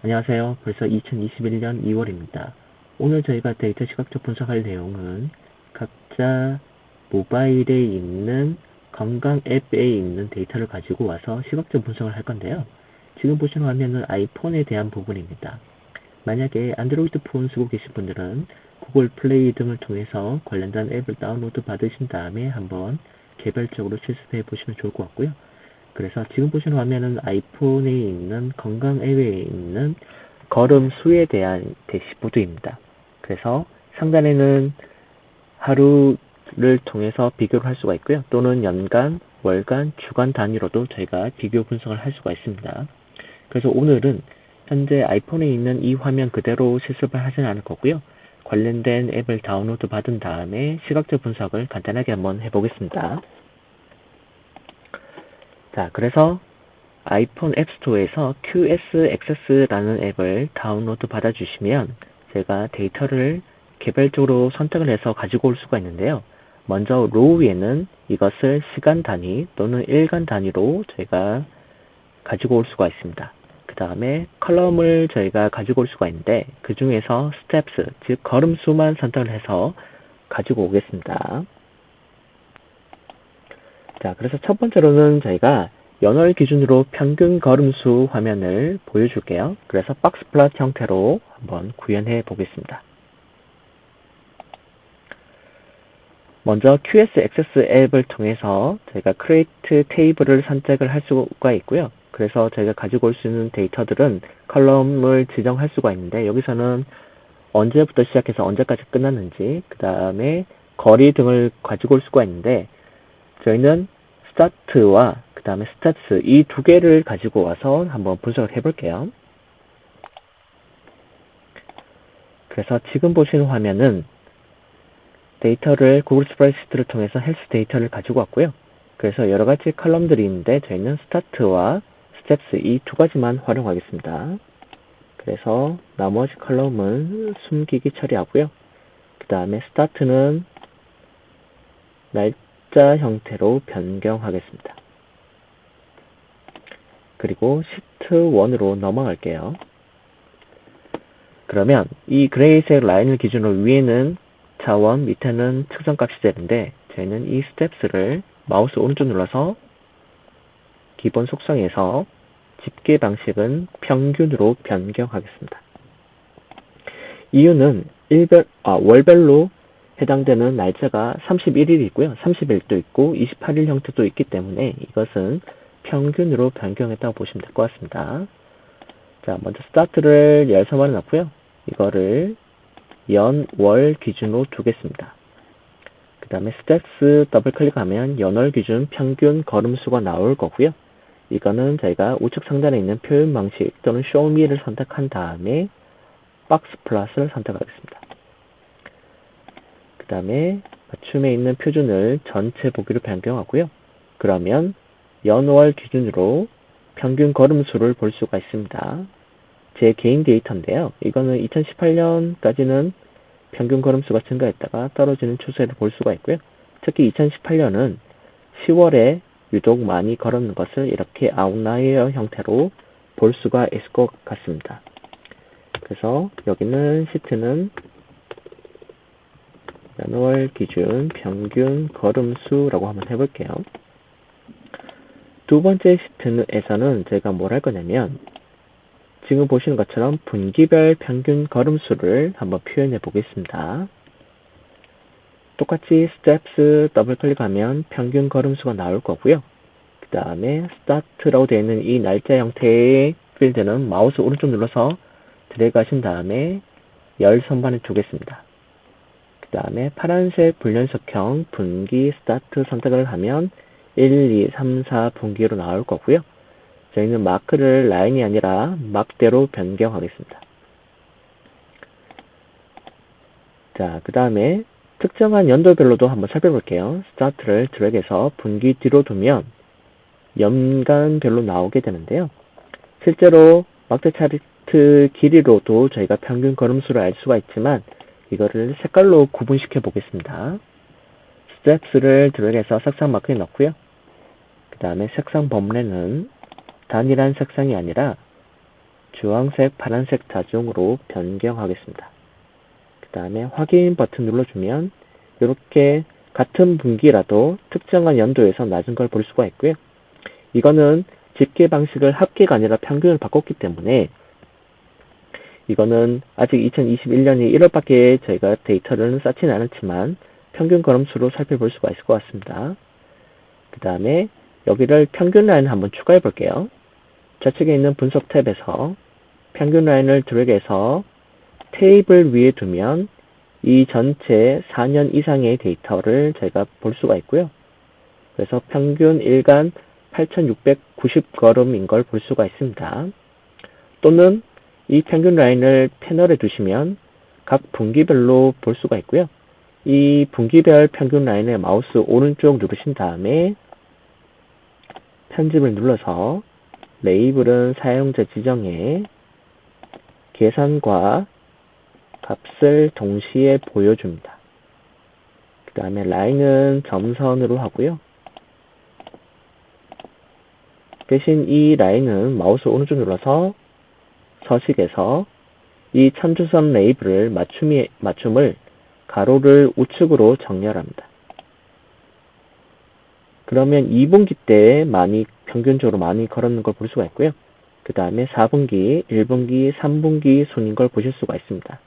안녕하세요. 벌써 2021년 2월입니다. 오늘 저희가 데이터 시각적 분석할 내용은 각자 모바일에 있는 건강 앱에 있는 데이터를 가지고 와서 시각적 분석을 할 건데요. 지금 보시는 화면은 아이폰에 대한 부분입니다. 만약에 안드로이드 폰 쓰고 계신 분들은 구글 플레이 등을 통해서 관련된 앱을 다운로드 받으신 다음에 한번 개별적으로 실습해 보시면 좋을 것 같고요. 그래서 지금 보시는 화면은 아이폰에 있는 건강 앱에 있는 걸음 수에 대한 대시보드입니다. 그래서 상단에는 하루를 통해서 비교를 할 수가 있고요. 또는 연간, 월간, 주간 단위로도 저희가 비교 분석을 할 수가 있습니다. 그래서 오늘은 현재 아이폰에 있는 이 화면 그대로 실습을 하지는 않을 거고요. 관련된 앱을 다운로드 받은 다음에 시각적 분석을 간단하게 한번 해보겠습니다. 자, 그래서 아이폰 앱스토어에서 QSXS라는 앱을 다운로드 받아주시면 제가 데이터를 개별적으로 선택을 해서 가지고 올 수가 있는데요. 먼저 로우 위에는 이것을 시간 단위 또는 일간 단위로 저희가 가지고 올 수가 있습니다. 그 다음에 컬럼을 저희가 가지고 올 수가 있는데 그 중에서 스텝스, 즉 걸음 수만 선택을 해서 가지고 오겠습니다. 자, 그래서 첫 번째로는 저희가 연월 기준으로 평균 걸음수 화면을 보여줄게요. 그래서 박스 플롯 형태로 한번 구현해 보겠습니다. 먼저 QSXS 앱을 통해서 저희가 create 테이블을 선택을 할 수가 있고요. 그래서 저희가 가지고 올 수 있는 데이터들은 컬럼을 지정할 수가 있는데 여기서는 언제부터 시작해서 언제까지 끝났는지 그 다음에 거리 등을 가지고 올 수가 있는데 저희는 스타트와 그 다음에 스tats 이 두 개를 가지고 와서 한번 분석을 해볼게요. 그래서 지금 보시는 화면은 데이터를 구글 스프레드시트를 통해서 헬스 데이터를 가지고 왔고요. 그래서 여러 가지 컬럼들이 있는데 저희는 스타트와 스텝스 이 두 가지만 활용하겠습니다. 그래서 나머지 컬럼은 숨기기 처리하고요. 그 다음에 스타트는 날 짜 형태로 변경하겠습니다. 그리고 시트 1으로 넘어갈게요. 그러면 이 그레이색 라인을 기준으로 위에는 자원, 밑에는 측정값이 되는데 저희는 이 스텝스를 마우스 오른쪽 눌러서 기본 속성에서 집계 방식은 평균으로 변경하겠습니다. 이유는 일별, 아, 월별로 해당되는 날짜가 31일이 있고요. 30일도 있고 28일 형태도 있기 때문에 이것은 평균으로 변경했다고 보시면 될 것 같습니다. 자, 먼저 스타트를 열서만에 넣고요. 이거를 연, 월 기준으로 두겠습니다. 그 다음에 스텝스 더블 클릭하면 연월 기준 평균 걸음수가 나올 거고요. 이거는 저희가 우측 상단에 있는 표현 방식 또는 쇼미를 선택한 다음에 박스 플러스를 선택하겠습니다. 그 다음에 맞춤에 있는 표준을 전체 보기로 변경하고요. 그러면 연월 기준으로 평균 걸음수를 볼 수가 있습니다. 제 개인 데이터인데요. 이거는 2018년까지는 평균 걸음수가 증가했다가 떨어지는 추세를 볼 수가 있고요. 특히 2018년은 10월에 유독 많이 걸었는 것을 이렇게 아웃라이어 형태로 볼 수가 있을 것 같습니다. 그래서 여기는 시트는 연월 기준 평균 걸음수라고 한번 해볼게요. 두 번째 시트에서는 제가 뭘 할 거냐면 지금 보시는 것처럼 분기별 평균 걸음수를 한번 표현해 보겠습니다. 똑같이 스텝스 더블 클릭하면 평균 걸음수가 나올 거고요. 그 다음에 스타트라고 되어 있는 이 날짜 형태의 필드는 마우스 오른쪽 눌러서 드래그 하신 다음에 열 선반에 두겠습니다. 그 다음에 파란색 불연속형 분기 스타트 선택을 하면 1, 2, 3, 4 분기로 나올 거고요. 저희는 마크를 라인이 아니라 막대로 변경하겠습니다. 자, 그 다음에 특정한 연도별로도 한번 살펴볼게요. 스타트를 드래그해서 분기 뒤로 두면 연간별로 나오게 되는데요. 실제로 막대 차트 길이로도 저희가 평균 걸음수를 알 수가 있지만 이거를 색깔로 구분시켜 보겠습니다. 스텝스를 드래그해서 색상 마크에 넣고요. 그 다음에 색상 범례는 단일한 색상이 아니라 주황색, 파란색 자중으로 변경하겠습니다. 그 다음에 확인 버튼 눌러주면 이렇게 같은 분기라도 특정한 연도에서 낮은 걸 볼 수가 있고요. 이거는 집계 방식을 합계가 아니라 평균을 바꿨기 때문에 이거는 아직 2021년이 1월밖에 저희가 데이터를 쌓지는 않았지만 평균 걸음수로 살펴볼 수가 있을 것 같습니다. 그 다음에 여기를 평균 라인을 한번 추가해 볼게요. 좌측에 있는 분석 탭에서 평균 라인을 드래그해서 테이블 위에 두면 이 전체 4년 이상의 데이터를 저희가 볼 수가 있고요. 그래서 평균 일간 8690걸음인 걸 볼 수가 있습니다. 또는 이 평균 라인을 패널에 두시면 각 분기별로 볼 수가 있고요. 이 분기별 평균 라인에 마우스 오른쪽 누르신 다음에 편집을 눌러서 레이블은 사용자 지정에 계산과 값을 동시에 보여줍니다. 그 다음에 라인은 점선으로 하고요. 대신 이 라인은 마우스 오른쪽 눌러서 서식에서 이 참조선 레이블을 맞춤이, 맞춤을 가로를 우측으로 정렬합니다. 그러면 2분기 때 많이 평균적으로 많이 걸었는 걸 볼 수가 있고요. 그 다음에 4분기, 1분기, 3분기 순인 걸 보실 수가 있습니다.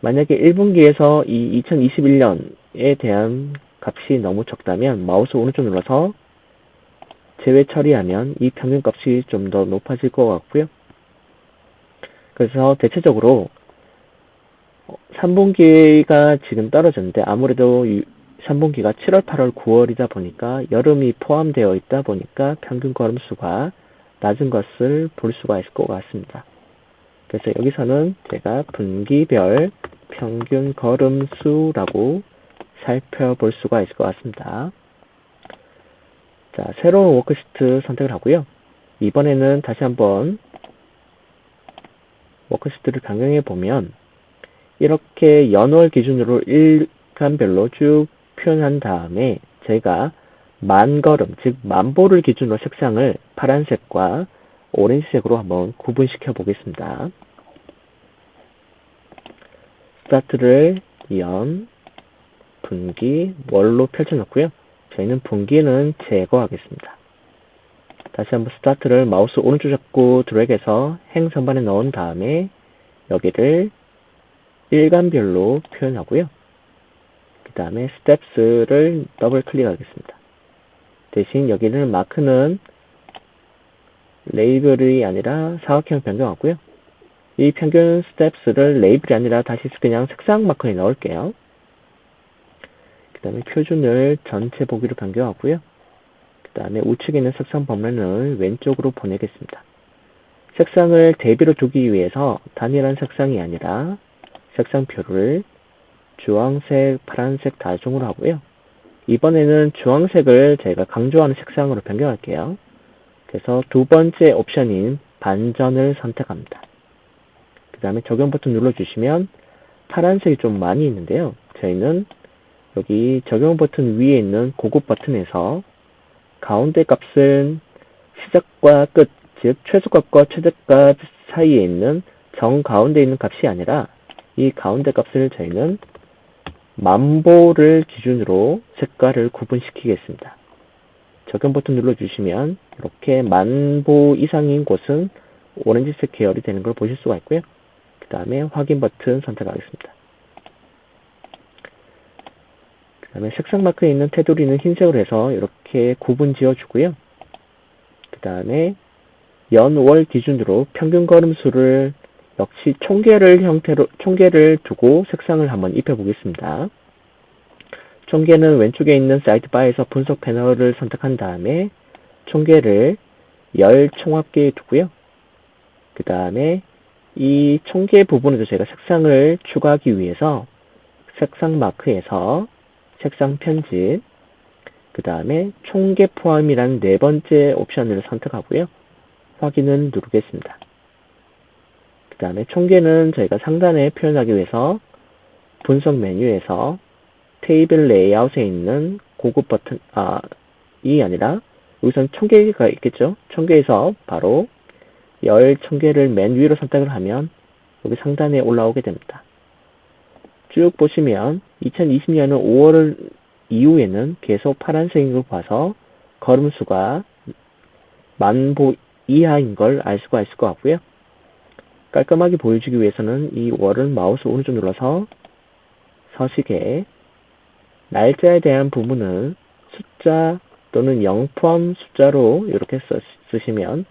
만약에 1분기에서 이 2021년에 대한 값이 너무 적다면 마우스 오른쪽 눌러서 제외 처리하면 이 평균 값이 좀 더 높아질 것 같고요. 그래서 대체적으로 3분기가 지금 떨어졌는데 아무래도 3분기가 7월, 8월, 9월이다 보니까 여름이 포함되어 있다 보니까 평균 걸음수가 낮은 것을 볼 수가 있을 것 같습니다. 그래서 여기서는 제가 분기별 평균 걸음수라고 살펴볼 수가 있을 것 같습니다. 자, 새로운 워크시트 선택을 하고요. 이번에는 다시 한번 워크시트를 변경해 보면 이렇게 연월 기준으로 일간별로 쭉 표현한 다음에 제가 만 걸음, 즉 만보를 기준으로 색상을 파란색과 오렌지색으로 한번 구분시켜 보겠습니다. 스타트를 연, 분기, 월로 펼쳐놓고요. 저희는 분기는 제거하겠습니다. 다시 한번 스타트를 마우스 오른쪽 잡고 드래그해서 행 선반에 넣은 다음에 여기를 일간별로 표현하고요. 그 다음에 스텝스를 더블 클릭하겠습니다. 대신 여기는 마크는 레이블이 아니라 사각형 변경하고요. 이 평균 스텝스를 레이블이 아니라 다시 그냥 색상 마크에 넣을게요. 그 다음에 표준을 전체 보기로 변경하고요. 그 다음에 우측에 있는 색상 범위를 왼쪽으로 보내겠습니다. 색상을 대비로 두기 위해서 단일한 색상이 아니라 색상표를 주황색, 파란색 다중으로 하고요. 이번에는 주황색을 제가 강조하는 색상으로 변경할게요. 그래서 두 번째 옵션인 반전을 선택합니다. 그 다음에 적용 버튼 눌러주시면 파란색이 좀 많이 있는데요. 저희는 여기 적용 버튼 위에 있는 고급 버튼에서 가운데 값은 시작과 끝, 즉 최소값과 최대값 사이에 있는 정 가운데 있는 값이 아니라 이 가운데 값을 저희는 만보를 기준으로 색깔을 구분시키겠습니다. 적용 버튼 눌러주시면 이렇게 만보 이상인 곳은 오렌지색 계열이 되는 걸 보실 수가 있고요. 그 다음에 확인 버튼 선택하겠습니다. 그 다음에 색상 마크에 있는 테두리는 흰색으로 해서 이렇게 구분 지어 주고요. 그 다음에 연월 기준으로 평균 걸음수를 역시 총계를 형태로 총계를 두고 색상을 한번 입혀 보겠습니다. 총계는 왼쪽에 있는 사이드 바에서 분석 패널을 선택한 다음에 총계를 열 총합계에 두고요. 그 다음에 이 총계 부분에서 제가 색상을 추가하기 위해서 색상 마크에서 색상 편집 그 다음에 총계 포함이라는 네 번째 옵션을 선택하고요. 확인을 누르겠습니다. 그 다음에 총계는 저희가 상단에 표현하기 위해서 분석 메뉴에서 테이블 레이아웃에 있는 고급 버튼, 아, 이 아니라 여기서는 총계가 있겠죠? 총계에서 바로 열 청계를 맨 위로 선택을 하면 여기 상단에 올라오게 됩니다. 쭉 보시면 2020년은 5월 이후에는 계속 파란색인 걸 봐서 걸음수가 만보 이하인 걸 알 수가 있을 것 같고요. 깔끔하게 보여주기 위해서는 이 월은 마우스 오른쪽 눌러서 서식에 날짜에 대한 부분을 숫자 또는 0 포함 숫자로 이렇게 쓰, 쓰시면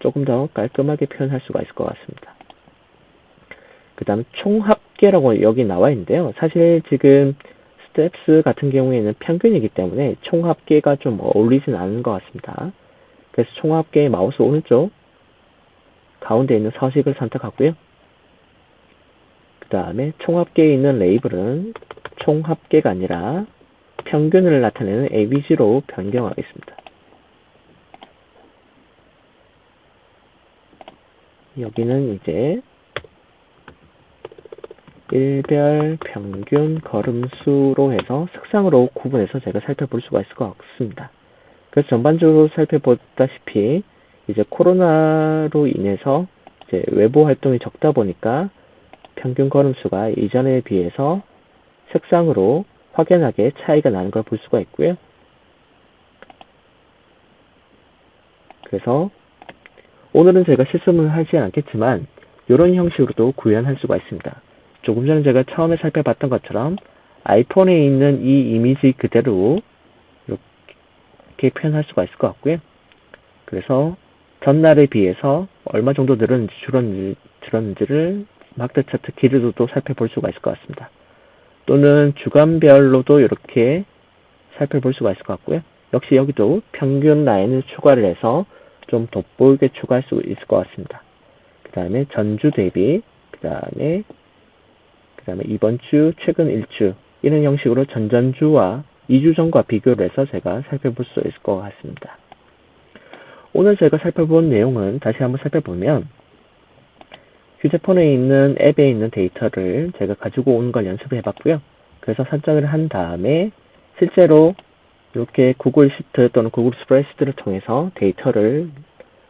조금 더 깔끔하게 표현할 수가 있을 것 같습니다. 그 다음 총합계라고 여기 나와 있는데요. 사실 지금 스텝스 같은 경우에는 평균이기 때문에 총합계가 좀 어울리진 않은 것 같습니다. 그래서 총합계 마우스 오른쪽 가운데 있는 서식을 선택하고요. 그 다음에 총합계에 있는 레이블은 총합계가 아니라 평균을 나타내는 ABC로 변경하겠습니다. 여기는 이제 일별 평균 걸음수로 해서 색상으로 구분해서 제가 살펴볼 수가 있을 것 같습니다. 그래서 전반적으로 살펴보다시피 이제 코로나로 인해서 이제 외부 활동이 적다 보니까 평균 걸음수가 이전에 비해서 색상으로 확연하게 차이가 나는 걸 볼 수가 있고요. 그래서 오늘은 제가 실습을 하지 않겠지만 이런 형식으로도 구현할 수가 있습니다. 조금 전에 제가 처음에 살펴봤던 것처럼 아이폰에 있는 이 이미지 그대로 이렇게 표현할 수가 있을 것 같고요. 그래서 전날에 비해서 얼마 정도 늘었는지 줄었는지, 줄었는지를 막대 차트 길이로도 살펴볼 수가 있을 것 같습니다. 또는 주간별로도 이렇게 살펴볼 수가 있을 것 같고요. 역시 여기도 평균 라인을 추가를 해서 좀 돋보이게 추가할 수 있을 것 같습니다. 그 다음에 전주 대비, 그 다음에 그 다음에 이번 주, 최근 일주 이런 형식으로 전전주와 2주 전과 비교를 해서 제가 살펴볼 수 있을 것 같습니다. 오늘 제가 살펴본 내용은 다시 한번 살펴보면 휴대폰에 있는 앱에 있는 데이터를 제가 가지고 오는 걸 연습을 해봤고요. 그래서 설정을 한 다음에 실제로 이렇게 구글 시트 또는 구글 스프레시트를 통해서 데이터를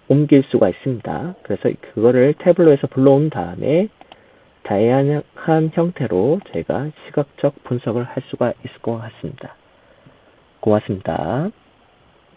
옮길 수가 있습니다. 그래서 그거를 태블로에서 불러온 다음에 다양한 형태로 제가 시각적 분석을 할 수가 있을 것 같습니다. 고맙습니다.